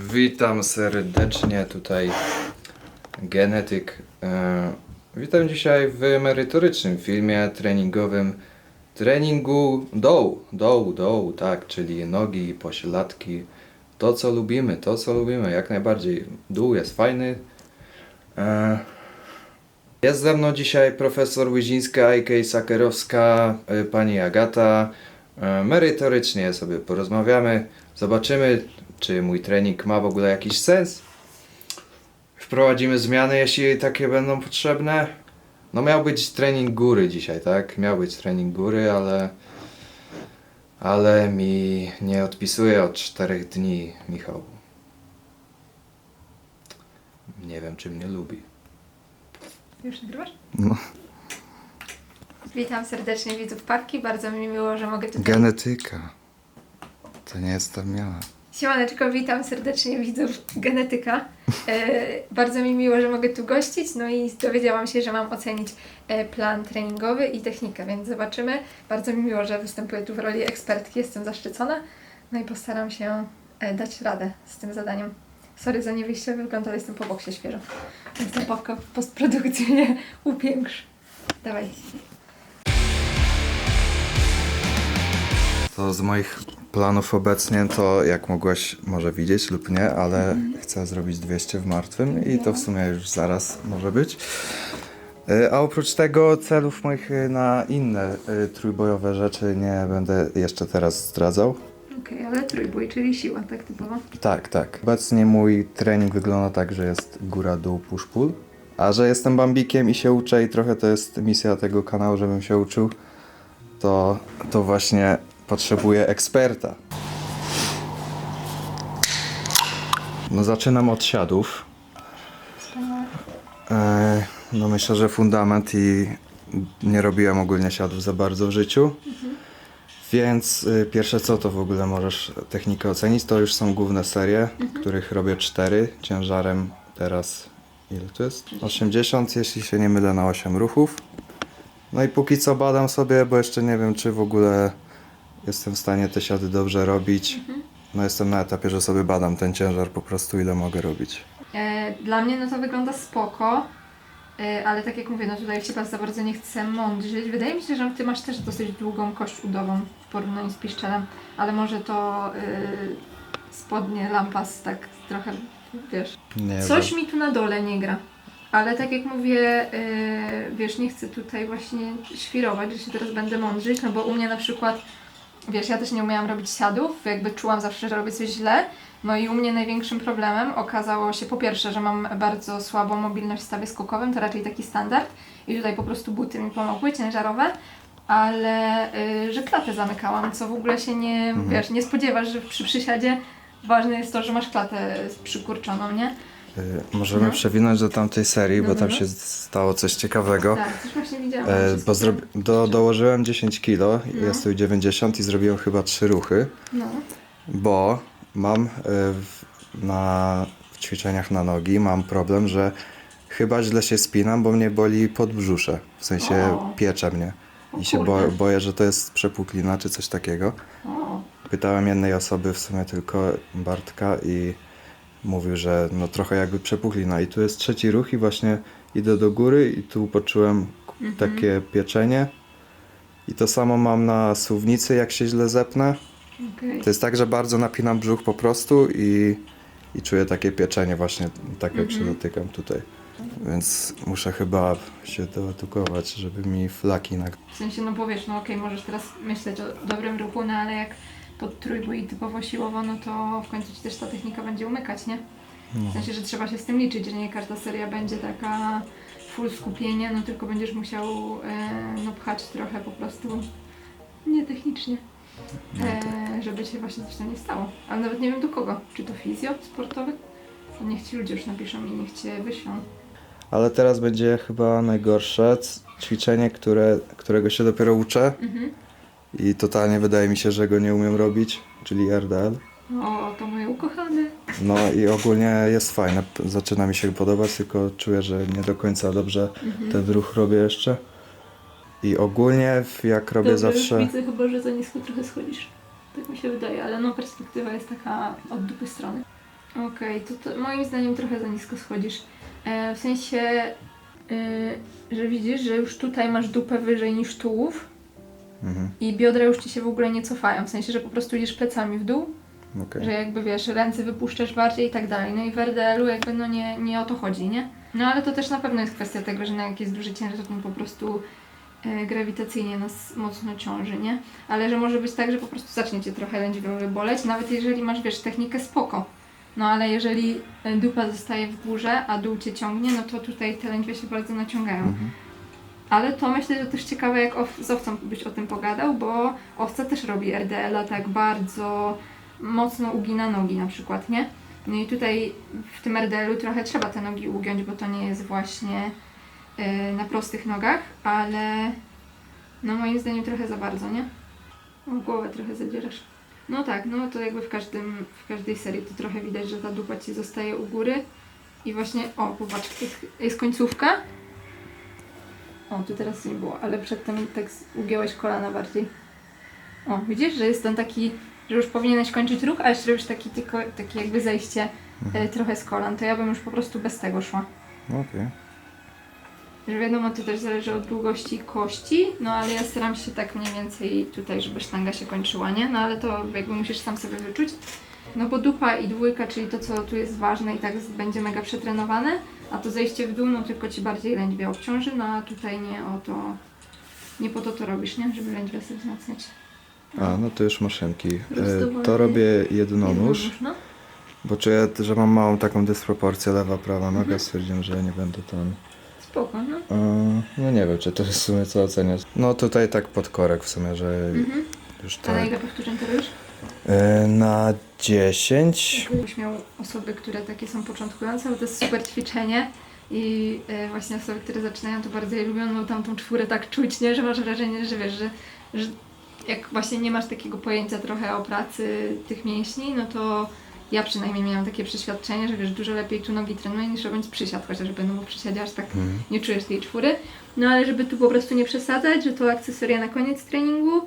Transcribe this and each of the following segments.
Witam serdecznie tutaj genetyk. E, witam dzisiaj w merytorycznym filmie treningowym treningu dołu, dołu, dołu, tak, czyli nogi, pośladki, to co lubimy, to co lubimy, jak najbardziej. Dół jest fajny. E, jest ze mną dzisiaj profesor Łyzińska, a.k.a. Sakerowska, y, pani Agata. Merytorycznie sobie porozmawiamy, zobaczymy, czy mój trening ma w ogóle jakiś sens. Wprowadzimy zmiany, jeśli takie będą potrzebne. No miał być trening góry dzisiaj, tak? Miał być trening góry, ale... Ale mi nie odpisuje od czterech dni Michał. Nie wiem, czy mnie lubi. Już nagrywasz? No. Witam serdecznie widzów Pawki. Bardzo mi miło, że mogę tutaj... Genetyka. To nie jestem ja. Siemaneczko, witam serdecznie widzów Genetyka. E, bardzo mi miło, że mogę tu gościć, no i dowiedziałam się, że mam ocenić e, plan treningowy i technikę, więc zobaczymy. Bardzo mi miło, że występuję tu w roli ekspertki, jestem zaszczycona. No i postaram się e, dać radę z tym zadaniem. Sorry za niewyjściowy wygląd, ale jestem po boksie świeżo. Więc ta Pawka w postprodukcji mnie. Dawaj. To z moich planów obecnie to, jak mogłaś może widzieć lub nie, ale chcę zrobić 200 w martwym i to w sumie już zaraz może być. Y, A oprócz tego celów moich y, na inne y, trójbojowe rzeczy nie będę jeszcze teraz zdradzał. Okej, ale trójbój, czyli siła, tak typowo. Tak, tak. Obecnie mój trening wygląda tak, że jest góra-dół, push-pull. A że jestem bambikiem i się uczę i trochę to jest misja tego kanału, żebym się uczył, to, to właśnie potrzebuję eksperta. No zaczynam od siadów. E, no myślę, że fundament i nie robiłem ogólnie siadów za bardzo w życiu. Więc y, pierwsze co to w ogóle możesz technikę ocenić, to już są główne serie, których robię cztery ciężarem teraz ile to jest? 80, jeśli się nie mylę na 8 ruchów. No i póki co badam sobie, bo jeszcze nie wiem czy w ogóle jestem w stanie te siady dobrze robić. No jestem na etapie, że sobie badam ten ciężar po prostu ile mogę robić. E, Dla mnie no to wygląda spoko, e, ale tak jak mówię, no tutaj się was za bardzo nie chcę mądrzyć. Wydaje mi się, że ty masz też dosyć długą kość udową w porównaniu z piszczelem, ale może to e, spodnie lampas tak trochę, wiesz, Nie coś mi tu na dole nie gra. Ale tak jak mówię, e, wiesz, nie chcę tutaj właśnie świrować, że się teraz będę mądrzyć, no bo u mnie na przykład, wiesz, ja też nie umiałam robić siadów, jakby czułam zawsze, że robię coś źle. No i u mnie największym problemem okazało się po pierwsze, że mam bardzo słabą mobilność w stawie skokowym, to raczej taki standard i tutaj po prostu buty mi pomogły, ciężarowe, ale y, że klatę zamykałam, co w ogóle się nie, wiesz, nie spodziewasz, że przy przysiadzie ważne jest to, że masz klatę przykurczoną, nie? Y, Możemy No. przewinąć do tamtej serii, bo Dobra. tam się stało coś ciekawego. Tak, coś właśnie widziałam. E, bo do, dołożyłem 10 kg, No. jest tu 90 i zrobiłem chyba 3 ruchy, No, bo mam e, w, na w ćwiczeniach na nogi mam problem, że chyba źle się spinam, bo mnie boli podbrzusze, w sensie O. piecze mnie. O I się bo, boję, że to jest przepuklina czy coś takiego. o, Pytałem jednej osoby, w sumie tylko Bartka i mówił, że no trochę jakby przepuklina. I tu jest trzeci ruch i właśnie idę do góry i tu poczułem k- takie pieczenie. I to samo mam na suwnicy, jak się źle zepnę. okej. To jest tak, że bardzo napinam brzuch po prostu i, i czuję takie pieczenie właśnie, tak jak się dotykam tutaj. Więc muszę chyba się doedukować, żeby mi flaki na... W sensie, no bo wiesz, no okej, możesz teraz myśleć o dobrym ruchu, no ale jak pod trójbój typowo siłowo, no to w końcu ci też ta technika będzie umykać, nie? W sensie, że trzeba się z tym liczyć, że nie każda seria będzie taka full skupienie, no tylko będziesz musiał e, no pchać trochę po prostu nietechnicznie, e, żeby się właśnie coś tam nie stało. Ale nawet nie wiem do kogo, czy to fizjo sportowy? To niech ci ludzie już napiszą i niech cię wyślą. Ale teraz będzie chyba najgorsze ćwiczenie, które, którego się dopiero uczę Mhm. I totalnie wydaje mi się, że go nie umiem robić, czyli RDL. O, to moje ukochane. No i ogólnie jest fajne, zaczyna mi się podobać, tylko czuję, że nie do końca dobrze Mhm. ten ruch robię jeszcze. I ogólnie jak robię Dobra, zawsze... Widzę chyba, że za nisko trochę schodzisz. Tak mi się wydaje, ale no perspektywa jest taka od dupy strony. Okej, to, to moim zdaniem trochę za nisko schodzisz. E, w sensie, e, że widzisz, że już tutaj masz dupę wyżej niż tułów Mhm. i biodra już ci się w ogóle nie cofają. W sensie, że po prostu idziesz plecami w dół, Okej. że jakby wiesz, ręce wypuszczasz bardziej i tak dalej. No i w RDL-u jakby no nie, nie o to chodzi, nie? No ale to też na pewno jest kwestia tego, że na jak jest duży ciężar, to po prostu e, grawitacyjnie nas mocno ciąży, nie? Ale że może być tak, że po prostu zacznie cię trochę lędźwiowy boleć, nawet jeżeli masz, wiesz, technikę spoko. No ale jeżeli e, dupa zostaje w górze, a dół cię ciągnie, no to tutaj te lędźwie się bardzo naciągają. Mhm. Ale to myślę, że też ciekawe, jak z owcą byś o tym pogadał, bo owca też robi RDL-a tak bardzo mocno ugina nogi na przykład, nie? No i tutaj w tym RDL-u trochę trzeba te nogi ugiąć, bo to nie jest właśnie y, na prostych nogach, ale no moim zdaniem trochę za bardzo, nie? O, głowę trochę zadzierasz. No tak, no to jakby w każdym, w każdej serii to trochę widać, że ta dupa ci zostaje u góry i właśnie, o popatrz, jest końcówka, o, tu teraz nie było, ale przedtem tak ugiąłeś kolana bardziej. O, widzisz, że jest ten taki, że już powinieneś kończyć ruch, a jeszcze robisz taki, tylko, takie jakby zejście e, trochę z kolan. To ja bym już po prostu bez tego szła. Okej. Że wiadomo, to też zależy od długości kości, no ale ja staram się tak mniej więcej tutaj, żeby sztanga się kończyła, nie? No ale to jakby musisz sam sobie wyczuć. No bo dupa i dwójka, czyli to, co tu jest ważne i tak będzie mega przetrenowane, a to zejście w dół, no tylko ci bardziej lędźwia obciąży, no a tutaj nie o to, nie po to to robisz, nie? Żeby lędźwia sobie wzmacniać. A, no to już maszynki. E, to robię jednonóż, no. bo czuję, że mam małą taką dysproporcję lewa, prawa noga. Mhm. Stwierdziłem, że nie będę tam... Spoko, no. E, no nie wiem, czy to jest w sumie co oceniać. No tutaj tak pod korek w sumie, że Mhm. już A na tak. ile powtórzeń to robisz? E, na 10. Gdybyś miał osoby, które takie są początkujące, bo to jest super ćwiczenie i e, właśnie osoby, które zaczynają to bardzo je lubią, no tam tą czwórę tak czuć, nie? Że masz wrażenie, że wiesz, że, że jak właśnie nie masz takiego pojęcia trochę o pracy tych mięśni, no to ja przynajmniej miałam takie przeświadczenie, że wiesz, dużo lepiej tu nogi trenuję niż robiąc przysiad, chociażby no bo w przysiadzie aż tak Mhm. nie czujesz tej czwóry. No ale żeby tu po prostu nie przesadzać, że to akcesoria na koniec treningu,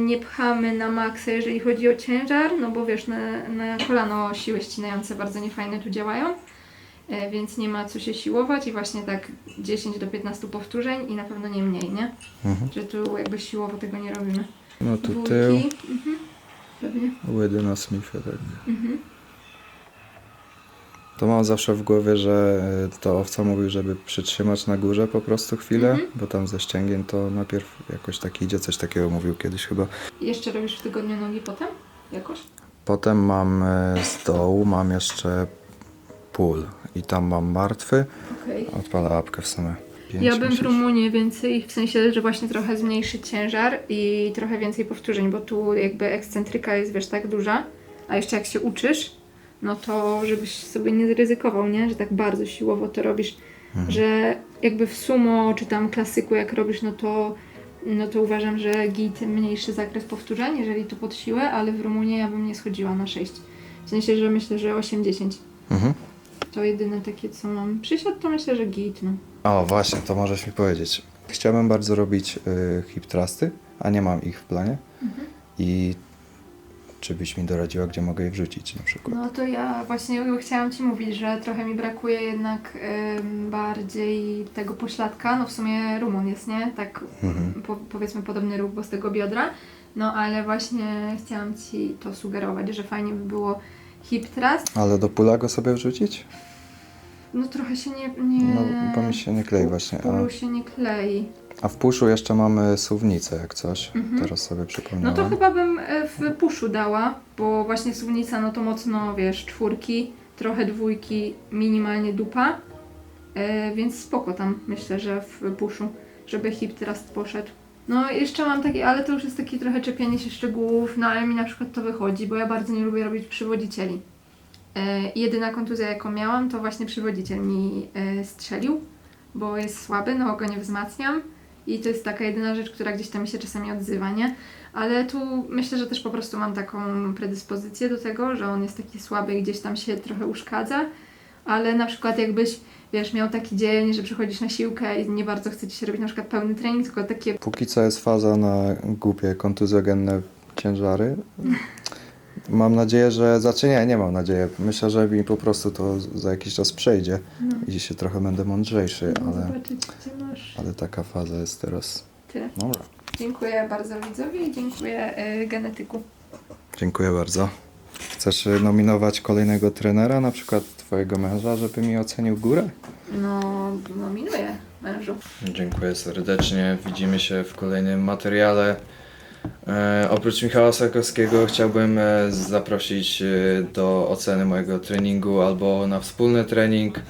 nie pchamy na maksa, jeżeli chodzi o ciężar, no bo wiesz, na, na kolano siły ścinające bardzo niefajne tu działają, e, więc nie ma co się siłować i właśnie tak 10 do 15 powtórzeń i na pewno nie mniej, nie? Mhm. Że tu jakby siłowo tego nie robimy. No tu Dwójki, tył, Mhm. Pewnie. łydy na smifie, tak. Mhm. To mam zawsze w głowie, że e, to owca mówił, żeby przytrzymać na górze po prostu chwilę, Mhm. bo tam ze ścięgien to najpierw jakoś tak idzie, coś takiego mówił kiedyś chyba. Jeszcze robisz w tygodniu nogi potem? Jakoś? Potem mam e, z dołu, mam jeszcze pól i tam mam martwy, Okej. odpala apkę w sumie. Pięć Ja bym w? Rumunii więcej, w sensie, że właśnie trochę zmniejszyć ciężar i trochę więcej powtórzeń, bo tu jakby ekscentryka jest, wiesz, tak duża, a jeszcze jak się uczysz, no to żebyś sobie nie zryzykował, nie? Że tak bardzo siłowo to robisz, Mhm. że jakby w sumo czy tam klasyku jak robisz, no to no to uważam, że git mniejszy zakres powtórzeń, jeżeli to pod siłę, ale w Rumunii ja bym nie schodziła na 6. W sensie, że myślę, że 8-10. Mhm. To jedyne takie, co mam. Przysiad to myślę, że git, no. O, właśnie, to możesz mi powiedzieć. Chciałbym bardzo robić y, hip trusty, a nie mam ich w planie. Mhm. I czy byś mi doradziła, gdzie mogę je wrzucić na przykład? No to ja właśnie chciałam Ci mówić, że trochę mi brakuje jednak ym, bardziej tego pośladka. No w sumie Rumun jest, nie? Tak Mhm. po, powiedzmy podobny ruch, bo z tego biodra. No ale właśnie chciałam Ci to sugerować, że fajnie by było hip thrust. Ale do pula go sobie wrzucić? No trochę się nie... nie No, bo mi się nie klei właśnie, W polu a- się nie klei. A w puszu jeszcze mamy suwnicę jak coś. Mhm. Teraz sobie No przypomniałem. to chyba bym e, w puszu dała, bo właśnie suwnica no to mocno, wiesz, czwórki, trochę dwójki, minimalnie dupa, e, więc spoko tam myślę, że w puszu, żeby hip teraz poszedł. No jeszcze mam taki, ale to już jest takie trochę czepianie się szczegółów, no ale mi na przykład to wychodzi, bo ja bardzo nie lubię robić przywodzicieli. E, i jedyna kontuzja jaką miałam to właśnie przywodziciel mi e, strzelił, bo jest słaby, no go nie wzmacniam i to jest taka jedyna rzecz, która gdzieś tam mi się czasami odzywa, nie? Ale tu myślę, że też po prostu mam taką predyspozycję do tego, że on jest taki słaby i gdzieś tam się trochę uszkadza. Ale na przykład jakbyś, wiesz, miał taki dzień, że przychodzisz na siłkę i nie bardzo chce ci się robić na przykład pełny trening, tylko takie Póki co jest faza na głupie kontuzjogenne ciężary. mam nadzieję, że znaczy nie, nie mam nadziei. Myślę, że mi po prostu to za jakiś czas przejdzie i się trochę będę mądrzejszy, ale, Zobaczyć, gdzie masz ale taka faza jest teraz. ty. Dobra. Dziękuję bardzo widzowi i dziękuję y, genetyku. Dziękuję bardzo. Chcesz y, nominować kolejnego trenera, na przykład twojego męża, żeby mi ocenił górę? No, nominuję mężu. Dziękuję serdecznie. Widzimy się w kolejnym materiale. E, oprócz Michała Sarkowskiego chciałbym e, zaprosić e, do oceny mojego treningu albo na wspólny trening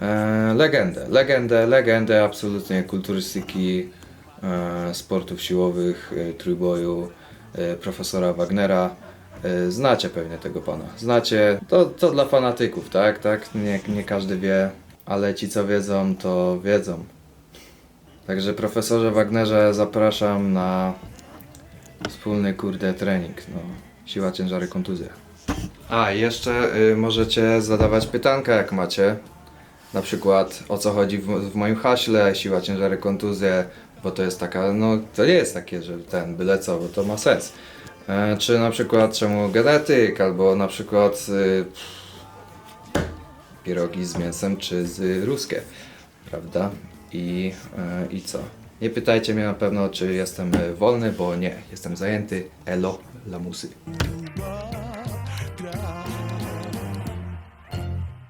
e, legendę, legendę, legendę absolutnie kulturystyki, e, sportów siłowych, e, trójboju, e, profesora Wagnera. E, Znacie pewnie tego pana. Znacie. To, to dla fanatyków, tak? tak? Nie, nie każdy wie, ale ci co wiedzą, to wiedzą. Także profesorze Wagnerze zapraszam na wspólny kurde trening. No, siła, ciężary, kontuzja. A, jeszcze y, możecie zadawać pytanka jak macie. Na przykład o co chodzi w, w moim haśle, siła, ciężary, kontuzje, bo to jest taka, no to nie jest takie, że ten byle co, bo to ma sens. E, czy na przykład czemu genetyk, albo na przykład y, pierogi z mięsem, czy z ruskie, prawda? I, e, I co? Nie pytajcie mnie na pewno, czy jestem e, wolny, bo nie, jestem zajęty. Elo, lamusy.